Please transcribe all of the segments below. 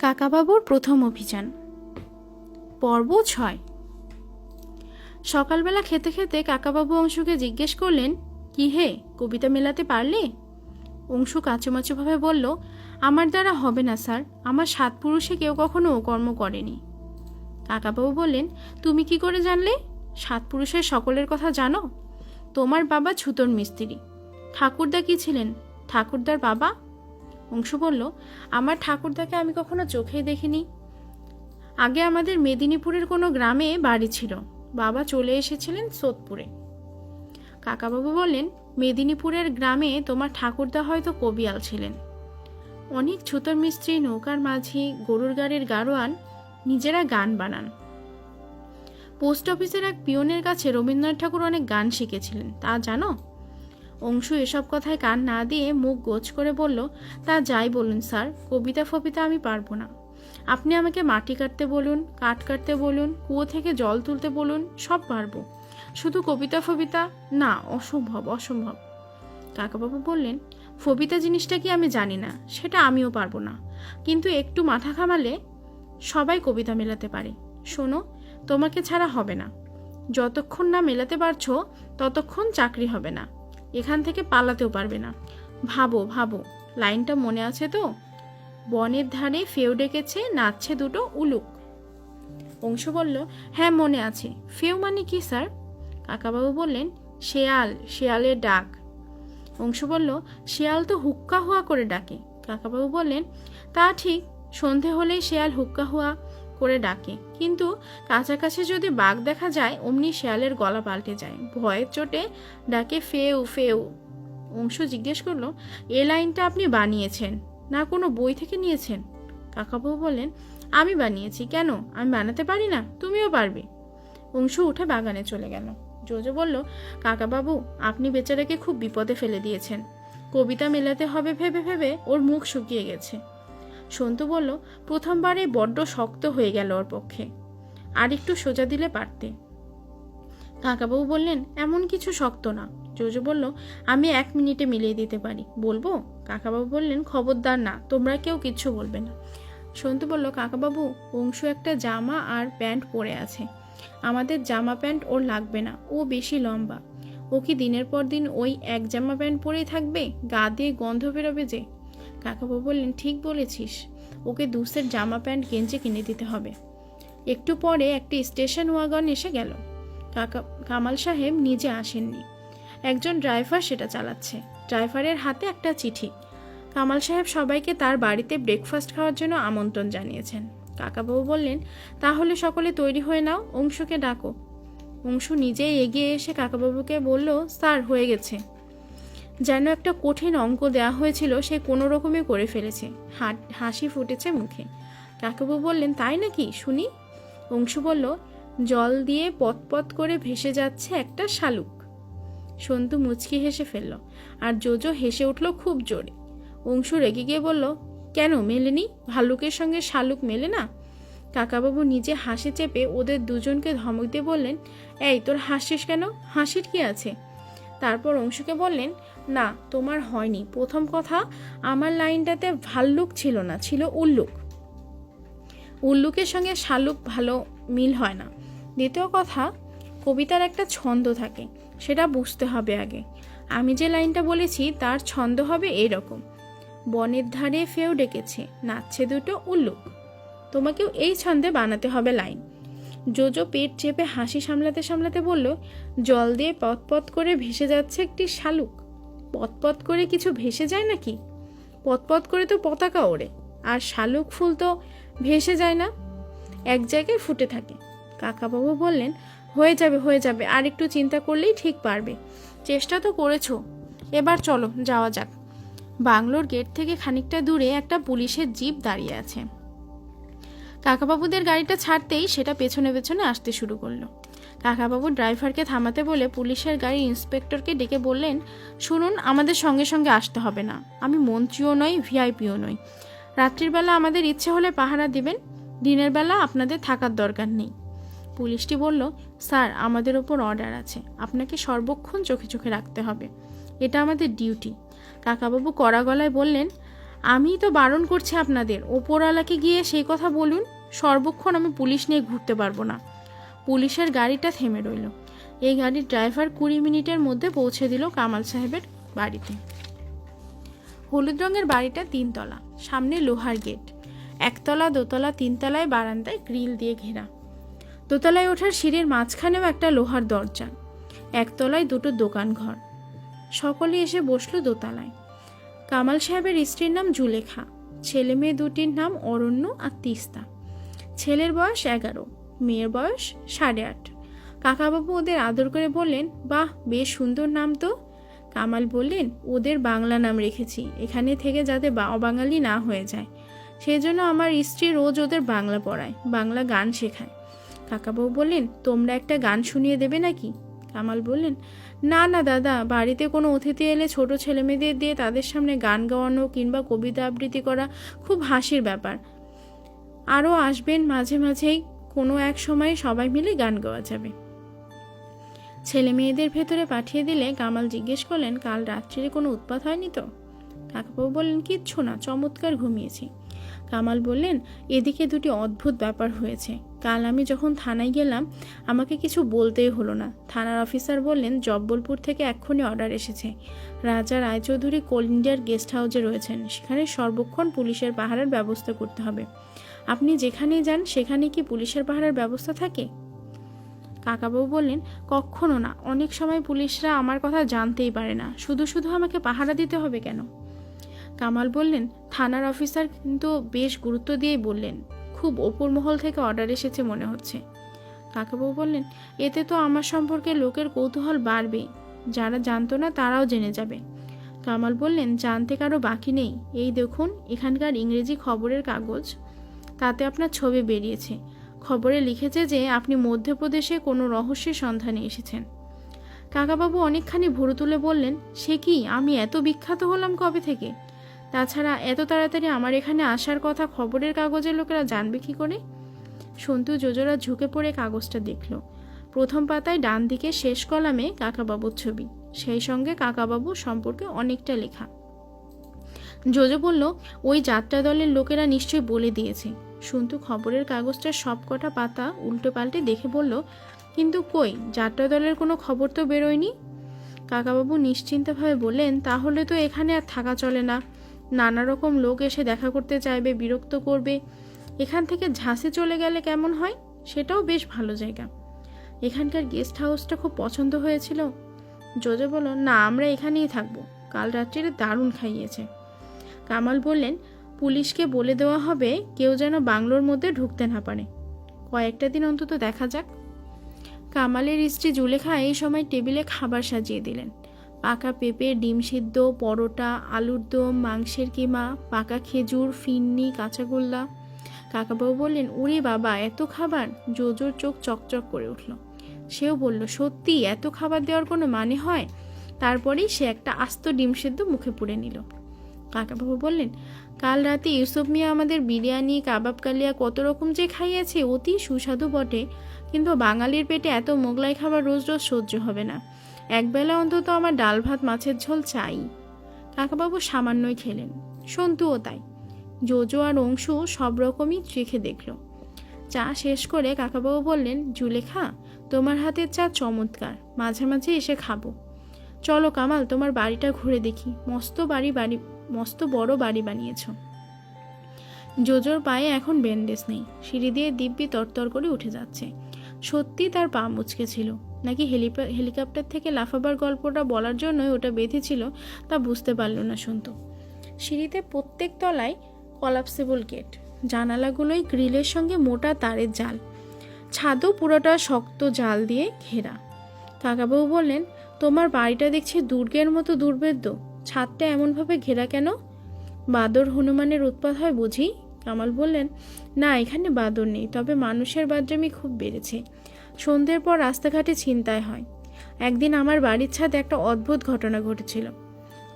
কাকাবাবুর প্রথম অভিযান। পর্ব ছয়। সকালবেলা খেতে খেতে কাকাবাবু অংশুকে জিজ্ঞেস করলেন, কি হে, কবিতা মেলাতে পারলে? অংশু কাচুমাচুভাবে বলল, আমার দ্বারা হবে না, স্যার। আমার সাত পুরুষে কেউ কখনো কর্ম করেনি। কাকাবাবু বললেন, তুমি কি করে জানলে? সাত পুরুষের সকলের কথা জানো? তোমার বাবা ছুতর মিস্ত্রি। ঠাকুরদা কি ছিলেন? ঠাকুরদার বাবা অংশু বলল, আমার ঠাকুরদাকে আমি কখনো চোখেই দেখিনি। আগে আমাদের মেদিনীপুরের কোনো গ্রামে বাড়ি ছিল। বাবা চলে এসেছিলেন সোদপুরে। কাকাবাবু বললেন, মেদিনীপুরের গ্রামে তোমার ঠাকুরদা হয়তো কবিয়াল ছিলেন। অনেক ছুতর মিস্ত্রি, নৌকার মাঝি, গরুর গাড়ির গাড়োয়ান, নিজেরা গান বানান। পোস্ট অফিসের এক পিয়নের কাছে রবীন্দ্রনাথ ঠাকুর অনেক গান শিখেছিলেন। তা জানো? অংশু এসব কথায় কান না দিয়ে মুখ গোছ করে বলল, তা যাই বলুন স্যার, কবিতা ফবিতা আমি পারব না। আপনি আমাকে মাটি কাটতে বলুন, কাঠ কাটতে বলুন, কুয়ো থেকে জল তুলতে বলুন, সব পারব। শুধু কবিতা ফবিতা? না, অসম্ভব অসম্ভব। কাকাবাবু বললেন, ফবিতা জিনিসটা কি আমি জানি না, সেটা আমিও পারব না। কিন্তু একটু মাথা ঘামালে সবাই কবিতা মেলাতে পারে। শোনো, তোমাকে ছাড়া হবে না। যতক্ষণ না মেলাতে পারছ, ততক্ষণ চাকরি হবে না। এখান থেকে পালাতেও পারবে না। ভাবো ভাবো, লাইনটা মনে আছে তো? বনের ধারে ফেউ ডেকেছে, নাচছে দুটো উলুক। অংশ বলল হ্যাঁ মনে আছে। ফেউ মানে কি, স্যার? কাকাবাবু বললেন, শেয়াল, শেয়ালের ডাক। অংশ বলল, শেয়াল তো হুক্কা হুয়া করে ডাকে। কাকাবাবু বললেন, তা ঠিক, সন্ধে হলেই শেয়াল হুক্কা হুয়া করে ডাকে। কিন্তু কাছাকাছি যদি বাঘ দেখা যায়, অমনি শেয়ালের গলা পাল্টে যায়। ভয়ের চোটে ডাকে ফেউ ফেউ। অংশ জিজ্ঞেস করল, এ লাইনটা আপনি বানিয়েছেন? না কোনো বই থেকে নিয়েছেন? কাকাবাবু বলেন আমি বানিয়েছি। কেন? আমি বানাতে পারি না? তুমিও পারবে? অংশু উঠে বাগানে চলে গেল। জোজো বলল, কাকাবাবু, আপনি বেচারাকে খুব বিপদে ফেলে দিয়েছেন। কবিতা মেলাতে হবে ভেবে ভেবে ওর মুখ শুকিয়ে গেছে। সন্তু বলল, প্রথমবারে বড্ড শক্ত হয়ে গেল ওর পক্ষে। আর একটু সোজা দিলে পারতে। কাকাবাবু বললেন, এমন কিছু শক্ত না। জোজো বলল, আমি এক মিনিটে মিলিয়ে দিতে পারি। বলব? কাকাবাবু বললেন, খবরদার না, তোমরা কেউ কিচ্ছু বলবে না। সন্তু বলল, কাকাবাবু, অংশু একটা জামা আর প্যান্ট পরে আছে। আমাদের জামা প্যান্ট ওর লাগবে না, ও বেশি লম্বা। ও কি দিনের পর দিন ওই এক জামা প্যান্ট পরেই থাকবে? গা দিয়ে গন্ধ বেরোবে যে। কাকাবাবু বললেন, ঠিক বলেছিস। ওকে দু সেট জামা প্যান্ট, গেঞ্জি কিনে দিতে হবে। একটু পরে একটি স্টেশন ওয়াগন এসে গেল। কাকা, কামাল সাহেব নিজে আসেননি। একজন ড্রাইভার সেটা চালাচ্ছে। ড্রাইভারের হাতে একটা চিঠি। কামাল সাহেব সবাইকে তার বাড়িতে ব্রেকফাস্ট খাওয়ার জন্য আমন্ত্রণ জানিয়েছেন। কাকাবাবু বললেন, তাহলে সকলে তৈরি হয়ে নাও, অংশুকে ডাকো। অংশু নিজেই এগিয়ে এসে কাকাবাবুকে বলল, স্যার, হয়ে গেছে। যেন একটা কঠিন অঙ্ক দেওয়া হয়েছিল সে কোনো রকমে করে ফেলেছে। হাসি ফুটেছে মুখে। কাকাবাবু বললেন, তাই নাকি? শুনি। অংশু বলল, জল দিয়ে পতপত করে ভেসে যাচ্ছে একটা শালুক। সন্তু মুচকি হেসে ফেলল, আর জোজো হেসে উঠল খুব জোরে। অংশু রেগে গিয়ে বলল, কেন, মেলেনি? ভাল্লুকের সঙ্গে শালুক মেলে না? কাকাবাবু নিজে হাসি চেপে ওদের দুজনকে ধমক দিয়ে বললেন, এই, তোর হাসিস কেন? হাসির কি আছে? তারপর অংশুকে বললেন না, তোমার হয়নি। প্রথম কথা, আমার লাইনটাতে ভাল্লুক ছিল না, ছিল উল্লুক। উল্লুকের সঙ্গে শালুক ভালো মিল হয় না। দ্বিতীয় কথা, কবিতার একটা ছন্দ থাকে, সেটা বুঝতে হবে আগে। আমি যে লাইনটা বলেছি, তার ছন্দ হবে এরকম। বনের ধারে ফেউ ডেকেছে, নাচছে দুটো উল্লুক। তোমাকেও এই ছন্দে বানাতে হবে লাইন। জোজো পেট চেপে হাসি সামলাতে সামলাতে বলল, জল দিয়ে পথপথ করে ভেসে যাচ্ছে একটি শালুক। পথপথ করে কিছু ভেসে যায় নাকি? পথপথ করে তো পতাকা ওড়ে, আর শালুক ফুল তো ভেসে যায় না। এক জায়গায় ফুটে থাকে। কাকাবাবু বললেন, হয়ে যাবে হয়ে যাবে, আর একটু চিন্তা করলেই ঠিক পারবে। চেষ্টা তো করেছ। এবার চলো, যাওয়া যাক। বাংলোর গেট থেকে খানিকটা দূরে একটা পুলিশের জিপ দাঁড়িয়ে আছে। কাকাবাবুদের গাড়িটা ছাড়তেই সেটা পেছনে পেছনে আসতে শুরু করল। কাকাবাবু ড্রাইভারকে থামাতে বলে পুলিশের গাড়ির ইন্সপেক্টরকে ডেকে বললেন, শুনুন, আমাদের সঙ্গে সঙ্গে আসতে হবে না। আমি মন্ত্রীও নই, ভিআইপিও নই। রাত্রির বেলা আমাদের ইচ্ছে হলে পাহারা দিবেন, দিনের বেলা আপনাদের থাকার দরকার নেই। পুলিশটি বলল, স্যার, আমাদের ওপর অর্ডার আছে। আপনাকে সর্বক্ষণ চোখে চোখে রাখতে হবে। এটা আমাদের ডিউটি। কাকাবাবু কড়া গলায় বললেন আমি তো বারণ করছি আপনাদের। ওপরওয়ালাকে গিয়ে সেই কথা বলুন। সর্বক্ষণ আমি পুলিশ নিয়ে ঘুরতে পারব না। পুলিশের গাড়িটা থেমে রইল। এই গাড়ির ড্রাইভার কুড়ি মিনিটের মধ্যে পৌঁছে দিল কামাল সাহেবের বাড়িতে। হলুদ রঙের বাড়িটা তিনতলা, সামনে লোহার গেট। একতলা, দোতলা, তিনতলায় বারান্দায় গ্রিল দিয়ে ঘেরা। দোতলায় ওঠার সিঁড়ির মাঝখানেও একটা লোহার দরজা। একতলায় দুটো দোকান ঘর সকলে এসে বসল দোতলায়। কামাল সাহেবের স্ত্রীর নাম জুলেখা, ছেলে মেয়ে দুটির নাম অরণ্য আর তিস্তা। ছেলের বয়স এগারো। মেয়ের বয়স সাড়ে আট। কাকাবাবু ওদের আদর করে বললেন, বাহ, বেশ সুন্দর নাম তো। কামাল বললেন, ওদের বাংলা নাম রেখেছি, এখানে থেকে যাতে অবাঙালি না হয়ে যায়। সেই জন্য আমার স্ত্রী রোজ ওদের বাংলা পড়ায়, বাংলা গান শেখায়। কাকাবাবু বললেন, তোমরা একটা গান শুনিয়ে দেবে নাকি? কামাল বললেন, না না, দাদা, বাড়িতে কোনো অতিথি এলে ছোট ছেলেমেয়েদের দিয়ে তাদের সামনে গান গাওয়ানো কিংবা কবিতা আবৃত্তি করা খুব হাসির ব্যাপার। আরও আসবেন মাঝে মাঝেই কোনো এক সময় সবাই মিলে গান গাওয়া যাবে। ছেলে মেয়েদের ভেতরে পাঠিয়ে দিলে কামাল জিজ্ঞেস করলেন, কাল রাত্রিরে কোনো উৎপাত হয়নি তো? কাকাবাবু বললেন, কিচ্ছু না, চমৎকার ঘুমিয়েছি। কামাল বললেন, এদিকে দুটি অদ্ভুত ব্যাপার হয়েছে। কাল আমি যখন থানায় গেলাম, আমাকে কিছু বলতেই হলো না। থানার অফিসার বললেন, জব্বলপুর থেকে এক্ষুনি অর্ডার এসেছে। রাজা রায়চৌধুরী কোল ইন্ডিয়ার গেস্ট হাউসে রয়েছেন। সেখানে সর্বক্ষণ পুলিশের পাহারার ব্যবস্থা করতে হবে। আপনি যেখানেই যান, সেখানে কি পুলিশের পাহারার ব্যবস্থা থাকে? কাকাবাবু বললেন, কখনো না। অনেক সময় পুলিশরা আমার কথা জানতেই পারে না। শুধু শুধু আমাকে পাহারা দিতে হবে কেন? কামাল বললেন, থানার অফিসার কিন্তু বেশ গুরুত্ব দিয়েই বললেন। খুব ওপর মহল থেকে অর্ডার এসেছে মনে হচ্ছে। কাকাবাবু বললেন, এতে তো আমার সম্পর্কে লোকের কৌতূহল বাড়বেই। যারা জানতো না, তারাও জেনে যাবে। কামাল বললেন, জানতে কারও বাকি নেই। এই দেখুন, এখানকার ইংরেজি খবরের কাগজ। তাতে আপনার ছবি বেরিয়েছে। খবরে লিখেছে যে, আপনি মধ্যপ্রদেশে কোনো রহস্যের সন্ধানে এসেছেন। কাকাবাবু অনেকখানি ভুরু তুলে বললেন, সে কি? আমি এত বিখ্যাত হলাম কবে থেকে? তাছাড়া এত তাড়াতাড়ি আমার এখানে আসার কথা খবরের কাগজের লোকেরা জানবে কি করে? সন্তু যোজরা ঝুঁকে পড়ে কাগজটা দেখল। প্রথম পাতায় ডান দিকে শেষ কলামে কাকাবাবুর ছবি। সেই সঙ্গে কাকাবাবু সম্পর্কে অনেকটা লেখা। জোজো বলল, ওই যাত্রা দলের লোকেরা নিশ্চয়ই বলে দিয়েছে। সন্তু খবরের কাগজটার সব কটা পাতা উল্টো পাল্টে দেখে বলল, কিন্তু কই যাত্রা দলের কোনো খবর তো বেরোয়নি? কাকাবাবু নিশ্চিন্তভাবে বললেন, তাহলে তো এখানে আর থাকা চলে না। নানা রকম লোক এসে দেখা করতে চাইবে, বিরক্ত করবে। এখান থেকে ঝাঁসে চলে গেলে কেমন হয়? সেটাও বেশ ভালো জায়গা। এখানকার গেস্ট হাউসটা খুব পছন্দ হয়েছিল। জোজো বলল, না, আমরা এখানেই থাকব। কাল রাত্রিরে দারুণ খাইয়েছে। কামাল বললেন পুলিশকে বলে দেওয়া হবে কেউ যেন বাংলোর মধ্যে ঢুকতে না পারে। কয়েকটা দিন অন্তত দেখা যাক। কামালের স্ত্রী জুলেখা এই সময় টেবিলে খাবার সাজিয়ে দিলেন। পাকা পেঁপে, ডিম সিদ্ধ, পরোটা, আলুর দম, মাংসের কিমা, পাকা খেজুর, ফিন্নি কাঁচাগোল্লা কাকাবাবু বললেন, উরে বাবা, এত খাবার? জোজোর চোখ চকচক করে উঠল। সেও বলল, সত্যি, এত খাবার দেওয়ার কোনো মানে হয়? তারপরেই সে একটা আস্ত ডিম সেদ্ধ মুখে পুড়ে নিল। কাকাবাবু বললেন, কাল রাতে ইউসুফ মিয়া আমাদের বিরিয়ানি, কাবাব কালিয়া কত রকম যে খাইয়েছে, অতি সুস্বাদু বটে। কিন্তু বাঙালির পেটে এত মোগলাই খাবার রোজ রোজ সহ্য হবে না। একবেলা অন্তত আমার ডাল ভাত, মাছের ঝোল চাই। কাকাবাবু সামান্যই খেলেন। সন্তুও তাই। জোজো আর অংশু সব রকমই চেখে দেখল। চা শেষ করে কাকাবাবু বললেন, জুলেখা, তোমার হাতের চা চমৎকার। মাঝে মাঝে এসে খাব। চলো কামাল, তোমার বাড়িটা ঘুরে দেখি। মস্ত বাড়ি বাড়ি মস্ত বড় বাড়ি বানিয়েছ। জোজোর পায়ে এখন ব্যান্ডেজ নেই। সিঁড়ি দিয়ে দিব্যি তরতর করে উঠে যাচ্ছে। সত্যি তার পা মুচকে ছিল। নাকি হেলিকপ্টার থেকে লাফাবার গল্পটা বলার জন্যই ওটা বেঁধেছিল তা বুঝতে পারল না শুনতো সিঁড়িতে প্রত্যেক তলায় কলাপসেবল গেট জানালাগুলোই গ্রিলের সঙ্গে মোটা তারের জাল। ছাদও পুরোটা শক্ত জাল দিয়ে ঘেরা। কাকাবাবু বললেন, তোমার বাড়িটা দেখছি দুর্গের মতো দুর্ভেদ্য। ছাদটা এমনভাবে ঘেরা কেন? বাদর হনুমানের উৎপাত হয় বুঝি? কামাল বললেন, না, এখানে বাদর নেই, তবে মানুষের বাদ্রামি খুব বেড়েছে। সন্ধ্যের পর রাস্তাঘাটে ছিনতাই হয়। একদিন আমার বাড়ির ছাদে একটা অদ্ভুত ঘটনা ঘটেছিল।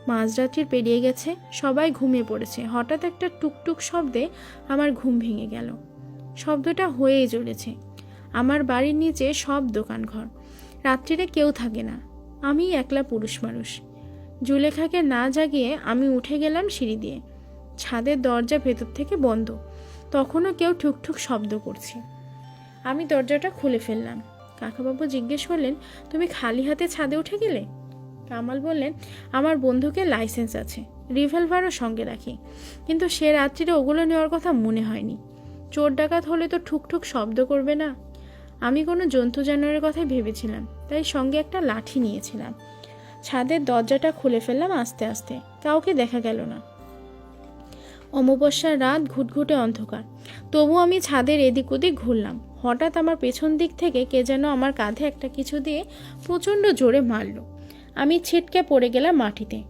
মাঝরাত্রির পেরিয়ে গেছে, সবাই ঘুমিয়ে পড়েছে। হঠাৎ একটা টুকটুক শব্দে আমার ঘুম ভেঙে গেল। শব্দটা হয়েই চলেছে। আমার বাড়ির নিচে সব দোকানঘর। রাত্রিরে কেউ থাকে না। আমি একলা পুরুষ মানুষ। জুলেখাকে না জাগিয়ে আমি উঠে গেলাম সিঁড়ি দিয়ে। ছাদের দরজা ভেতর থেকে বন্ধ। তখনও কেউ ঠুকঠুক শব্দ করছে। আমি দরজাটা খুলে ফেললাম। কাকাবাবু জিজ্ঞেস করলেন, তুমি খালি হাতে ছাদে উঠে গেলে? কামাল বললেন, আমার বন্ধুকে লাইসেন্স আছে, রিভলভারও সঙ্গে রাখি। কিন্তু সে রাত্রিরে ওগুলো নেওয়ার কথা মনে হয়নি। চোর ডাকাত হলে তো ঠুকঠুক শব্দ করবে না। আমি কোনো জন্তু জানোয়ারের কথাই ভেবেছিলাম, তাই সঙ্গে একটা লাঠি নিয়েছিলাম। ছাদের দরজাটা খুলে ফেললাম আস্তে আস্তে। কাউকে দেখা গেল না। অমাবস্যার রাত ঘুটঘুটে অন্ধকার। তবু আমি ছাদের এদিক ওদিক ঘুরলাম। হঠাৎ আমার পেছন দিক থেকে কে যেন আমার কাঁধে একটা কিছু দিয়ে প্রচণ্ড জোরে মারল। আমি ছিটকে পড়ে গেলাম মাটিতে।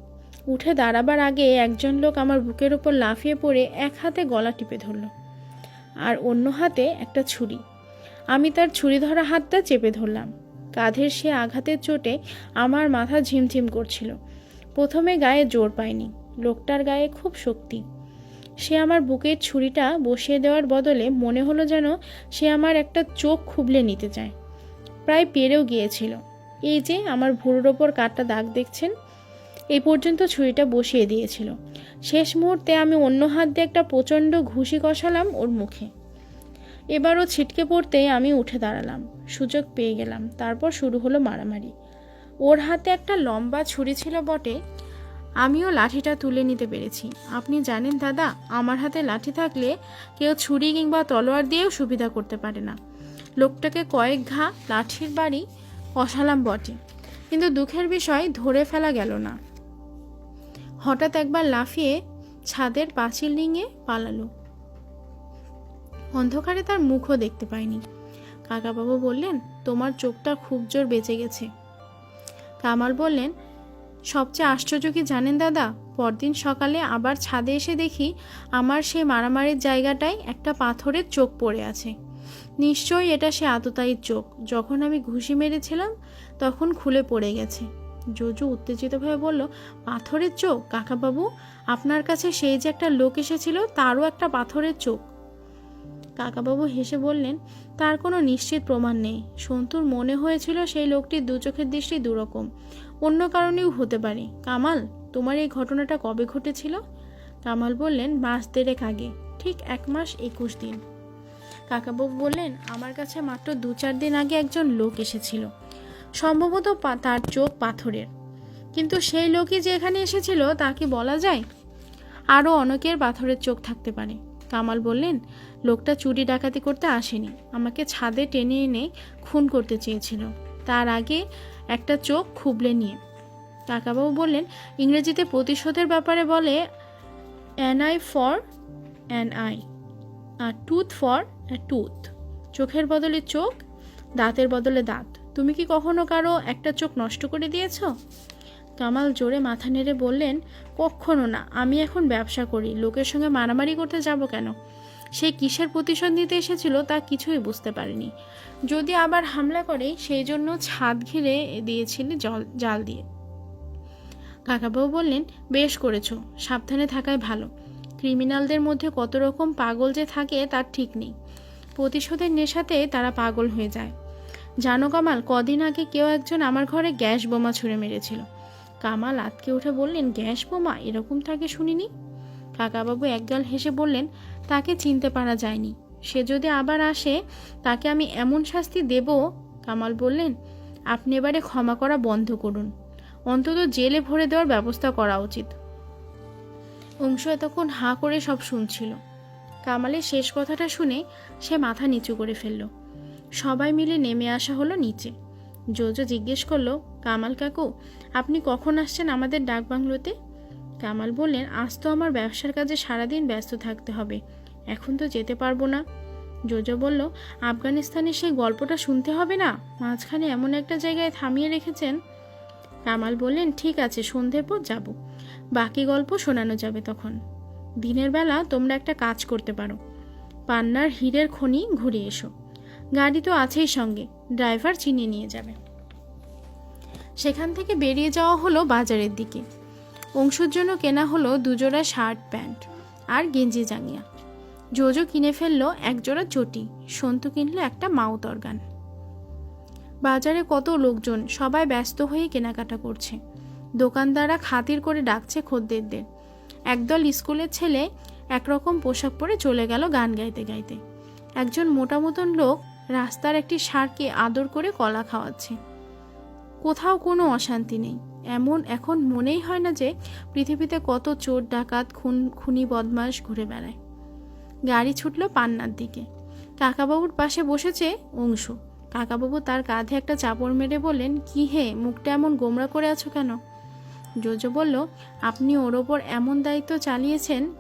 উঠে দাঁড়াবার আগে একজন লোক আমার বুকের ওপর লাফিয়ে পড়ে এক হাতে গলা টিপে ধরল। আর অন্য হাতে একটা ছুরি। আমি তার ছুরি ধরা হাতটা চেপে ধরলাম। কাঁধের সে আঘাতের চোটে আমার মাথা ঝিমঝিম করছিল। প্রথমে গায়ে জোর পায়নি লোকটার গায়ে খুব শক্তি। সে আমার বুকের ছুরিটা বসিয়ে দেওয়ার বদলে মনে হলো যেন সে আমার একটা চোখ খুবলে নিতে চায়। প্রায় পেরেও গিয়েছিল। এই যে আমার ভুরুর ওপর কাটটা দাগ দেখছেন? এই পর্যন্ত ছুরিটা বসিয়ে দিয়েছিল। শেষ মুহূর্তে আমি অন্য হাত দিয়ে একটা প্রচণ্ড ঘুষি কষালাম ওর মুখে। এবারও ছিটকে পড়তেই আমি উঠে দাঁড়ালাম। সুযোগ পেয়ে গেলাম। তারপর শুরু হলো মারামারি। ওর হাতে একটা লম্বা ছুরি ছিল বটে। আমিও লাঠিটা তুলে নিতে পেরেছি। আপনি জানেন দাদা, আমার হাতে লাঠি থাকলে কেউ ছুরি কিংবা তলোয়ার দিয়েও সুবিধা করতে পারে না। লোকটাকে কয়েক ঘা লাঠির বাড়ি কষালাম বটে। কিন্তু দুঃখের বিষয়, ধরে ফেলা গেল না। হঠাৎ একবার লাফিয়ে ছাদের পাঁচিল ডিঙে পালালো। অন্ধকারে তার মুখও দেখতে পাইনি। কাকাবাবু বললেন, তোমার চোখটা খুব জোর বেঁচে গেছে। কামাল বললেন, সবচেয়ে আশ্চর্য কি জানেন দাদা? পরদিন সকালে আবার ছাদে এসে দেখি আমার সেই মারামারির জায়গাটায় একটা পাথরের চোখ পড়ে আছে। নিশ্চয়ই এটা সে আততায়ীর চোখ। যখন আমি ঘুষি মেরেছিলাম, তখন খুলে পড়ে গেছে। জোজু উত্তেজিতভাবে বলল, পাথরের চোখ? কাকাবাবু, আপনার কাছে সেই যে একটা লোক এসেছিল, তারও একটা পাথরের চোখ। কাকাবাবু হেসে বললেন, তার কোনো নিশ্চিত প্রমাণ নেই। সন্তুর মনে হয়েছিল সেই লোকটির দু চোখের দৃষ্টি দুরকম। অন্য কারণেও হতে পারে। কামাল, তোমার এই ঘটনাটা কবে ঘটেছিল? কামাল বললেন, মাস দেড়েক আগে, ঠিক এক মাস একুশ দিন। কাকাবাবু বললেন, আমার কাছে মাত্র দু চার দিন আগে একজন লোক এসেছিল। সম্ভবত তার চোখ পাথরের। কিন্তু সেই লোকই যে এখানে এসেছিল, তা কি বলা যায়? আরও অনেকের পাথরের চোখ থাকতে পারে। কামাল বললেন, লোকটা চুরি ডাকাতি করতে আসেনি। আমাকে ছাদে টেনে এনে খুন করতে চেয়েছিল। তার আগে একটা চোখ খুবলে নিয়ে। কাকাবাবু বললেন, ইংরেজিতে প্রতিশোধের ব্যাপারে বলে an eye for an eye R tooth for tooth চোখের বদলে চোখ, দাঁতের বদলে দাঁত। তুমি কি কখনো কারও একটা চোখ নষ্ট করে দিয়েছ? কামাল জোরে মাথা নেড়ে বললেন কখনো না, আমি এখন ব্যবসা করি, লোকের সঙ্গে মারামারি করতে যাব কেন? সে কিসের প্রতিশোধ নিতে এসেছিল তা কিছুই বুঝতে পারিনি। যদি আবার হামলা করে, সেই জন্য ছাদ ঘিরে দিয়েছিলে জল, জাল দিয়ে। কাকাবাবু বললেন, বেশ করেছ, সাবধানে থাকাই ভালো। ক্রিমিনালদের মধ্যে কত রকম পাগল যে থাকে তার ঠিক নেই। প্রতিশোধের নেশাতে তারা পাগল হয়ে যায়। জানো কামাল, কদিন আগে কেউ একজন আমার ঘরে গ্যাস বোমা ছুঁড়ে মেরেছিল। কামাল আতকে উঠে বললেন, গ্যাস বোমা? এরকম থাকে শুনিনি? কাকাবাবু একগাল হেসে বললেন, তাকে চিনতে পারা যায়নি। সে যদি আবার আসে, তাকে আমি এমন শাস্তি দেব? কামাল বললেন, আপনি এবারে ক্ষমা করা বন্ধ করুন। অন্তত জেলে ভরে দেওয়ার ব্যবস্থা করা উচিত। অংশ এতক্ষণ হাঁ করে সব শুনছিল। কামালের শেষ কথাটা শুনে সে মাথা নিচু করে ফেলল। সবাই মিলে নেমে আসা হলো নিচে। জোজো জিজ্ঞেস করল, কামাল কাকু, আপনি কখন আসছেন আমাদের ডাকবাংলোতে কামাল বললেন, আজ তো আমার ব্যবসার কাজে সারাদিন ব্যস্ত থাকতে হবে, এখন তো যেতে পারব না। জোজো বলল আফগানিস্তানের সেই গল্পটা শুনতে হবে না? মাঝখানে এমন একটা জায়গায় থামিয়ে রেখেছেন? কামাল বললেন, ঠিক আছে সন্ধ্যের পর যাব। বাকি গল্প শোনানো যাবে তখন। দিনের বেলা তোমরা একটা কাজ করতে পারো। পান্নার হীরের খনি ঘুরে এসো। গাড়ি তো আছেই সঙ্গে। ড্রাইভার চিনিয়ে নিয়ে যাবে। সেখান থেকে বেরিয়ে যাওয়া হলো বাজারের দিকে। অংশুর জন্য কেনা হলো দুজোড়া শার্ট, প্যান্ট আর গেঞ্জি জাঙ্গিয়া। জোজো কিনে ফেলল একজোড়া চটি, সন্তু কিনলো একটা মাউথ অর্গান। বাজারে কত লোকজন, সবাই ব্যস্ত হয়ে কেনাকাটা করছে। দোকানদাররা খাতির করে ডাকছে খদ্দেরদের। একদল স্কুলের ছেলে একরকম পোশাক পরে চলে গেল গান গাইতে গাইতে। একজন মোটা মতন লোক রাস্তার একটি সারকে আদর করে কলা খাওয়াচ্ছে। কোথাও কোনো অশান্তি নেই। এমন এখন মনেই হয় না যে পৃথিবীতে কত চোর ডাকাত খুন, খুনি বদমাস ঘুরে বেড়ায়। গাড়ি ছুটল পান্নার দিকে। কাকাবাবুর পাশে বসেছে অংশু। কাকাবাবু তার কাঁধে একটা চাপড় মেরে বললেন, কি হে, মুখটা এমন গোমরা করে আছো কেন? জোজো বলল, আপনি ওর ওপর এমন দায়িত্ব চালিয়েছেন,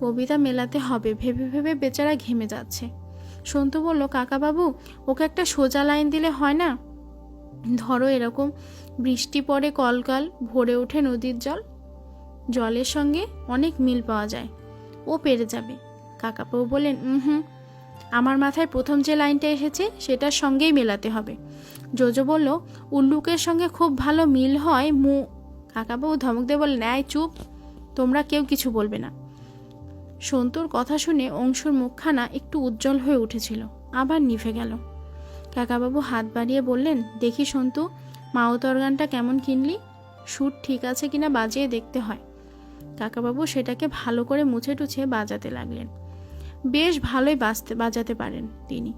কবিতা মেলাতে হবে, ভেবে ভেবে বেচারা ঘেমে যাচ্ছে। সন্তু বলল, কাকাবাবু, ওকে একটা সোজা লাইন দিলে হয় না? ধরো এরকম, বৃষ্টি পড়ে কলকাল, ভরে ওঠে নদীর জল। জলের সঙ্গে অনেক মিল পাওয়া যায়। ও পেরে যাবে। কাকাবাবু বলেন হুম, আমার মাথায় প্রথম যে লাইনটা এসেছে, সেটার সঙ্গেই মেলাতে হবে। জোজো বলল, উল্লুকের সঙ্গে খুব ভালো মিল হয় মু কাকাবাবু ধমক দিয়ে বললেন, এই চুপ, তোমরা কেউ কিছু বলবে না। সন্তুর কথা শুনে অংশুর মুখখানা একটু উজ্জ্বল হয়ে উঠেছিল। আবার নিভে গেল। কাকাবাবু হাত বাড়িয়ে বললেন, দেখি সন্তু মাওতর গানটা কেমন কিনলি? সুর ঠিক আছে কিনা বাজিয়ে দেখতে হয়। কাকাবাবু সেটাকে ভালো করে মুছে টুছে বাজাতে লাগলেন। বেশ ভালোই বাজতে, বাজাতে পারেন তিনি।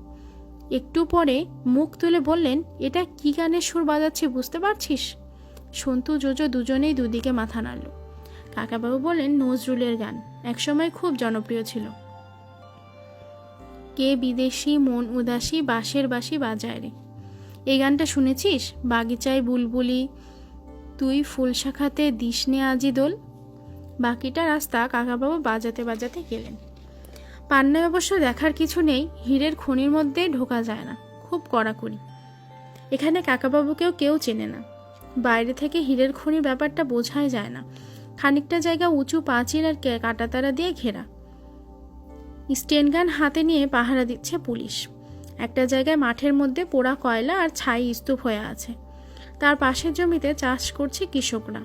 একটু পরে মুখ তুলে বললেন, এটা কি গানের সুর বাজাচ্ছি বুঝতে পারছিস? সন্তু, জোজো দুজনেই দুদিকে মাথা নাড়ল। কাকাবাবু বলেন নজরুলের গান। একসময় খুব জনপ্রিয় ছিল। কে বিদেশি মন উদাসী বাঁশের বাঁশি বাজায় রে। এই গানটা শুনেছিস? বাগিচায় বুলবুলি, তুই ফুল শাখাতে দিসনে আজি দোল। বাকিটা রাস্তা কাকাবাবু বাজাতে বাজাতে গেলেন। পান্নায় অবশ্য দেখার কিছু নেই, হীরের খনির মধ্যে ঢোকা যায় না, খুব কড়াকড়ি। এখানে কাকাবাবুকেও কেউ চেনে না। বাইরে থেকে হীরের খনির ব্যাপারটা বোঝাই যায় না। খানিকটা জায়গা উঁচু পাঁচিল আর কাঁটাতারা দিয়ে ঘেরা। স্টেনগান হাতে নিয়ে পাহারা দিচ্ছে পুলিশ। একটা জায়গায় মাঠের মধ্যে পোড়া কয়লা আর ছাই স্তূপ হয়ে আছে। তার পাশের জমিতে চাষ করছে কৃষকরা।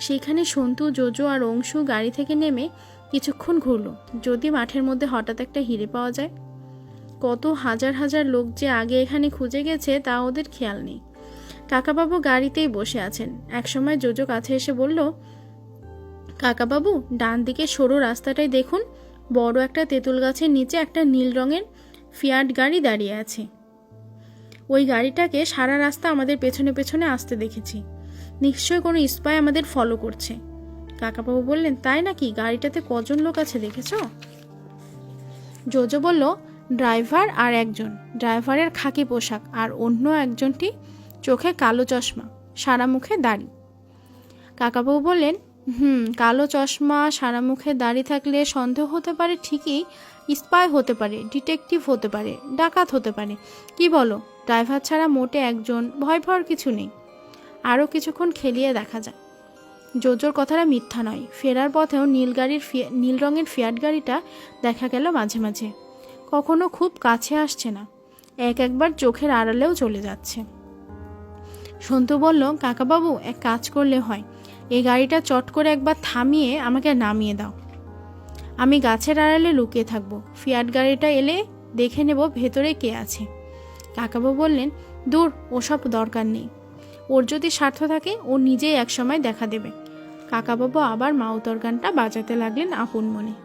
সেখানে সন্তু, জোজো আর অংশু গাড়ি থেকে নেমে কিছুক্ষণ ঘুরলো। যদি মাঠের মধ্যে হঠাৎ একটা হিরে পাওয়া যায়। কত হাজার হাজার লোক যে আগে এখানে খুঁজে গেছে তা ওদের খেয়াল নেই। কাকাবাবু গাড়িতেই বসে আছেন। একসময় জোজো কাছে এসে বলল কাকাবাবু ডান দিকে সরু রাস্তাটায় দেখুন। বড় একটা তেঁতুল গাছের নিচে একটা নীল রঙের ফিয়াট গাড়ি দাঁড়িয়ে আছে। ওই গাড়িটাকে সারা রাস্তা আমাদের পেছনে পেছনে আসতে দেখেছি। নিশ্চয় কোনো স্পাই আমাদের ফলো করছে। কাকাবাবু বললেন, তাই নাকি? গাড়িটাতে কজন লোক আছে দেখেছ? জোজো বলল, ড্রাইভার আর একজন। ড্রাইভারের খাকি পোশাক আর অন্য একজনটি চোখে কালো চশমা, সারা মুখে দাড়ি। কাকাবাবু বললেন হুম, কালো চশমা সারা মুখে দাড়ি থাকলে সন্দেহ হতে পারে, ঠিকই। স্পাই হতে পারে, ডিটেকটিভ হতে পারে, ডাকাত হতে পারে। কি বলো, ড্রাইভার ছাড়া মোটে একজন, ভয় পাওয়ার কিছু নেই। আরও কিছুক্ষণ খেলিয়ে দেখা যায় জোজোর কথাটা মিথ্যা নয়। ফেরার পথেও নীল গাড়ির নীল রঙের ফিয়াট গাড়িটা দেখা গেল মাঝে মাঝে। কখনো খুব কাছে আসছে না। এক একবার চোখের আড়ালেও চলে যাচ্ছে। সন্তু বলল, কাকাবাবু, এক কাজ করলে হয়। এই গাড়িটা চট করে একবার থামিয়ে আমাকে নামিয়ে দাও। আমি গাছের আড়ালে লুকিয়ে থাকব। ফিয়াট গাড়িটা এলে দেখে নেব ভেতরে কে আছে। কাকাবু বললেন, দূর, ওসব দরকার নেই। ওর যদি স্বার্থ থাকে, ও নিজেই একসময় দেখা দেবে। কাকাবাবু আবার মাউতর গানটা বাজাতে লাগলেন আপন মনে।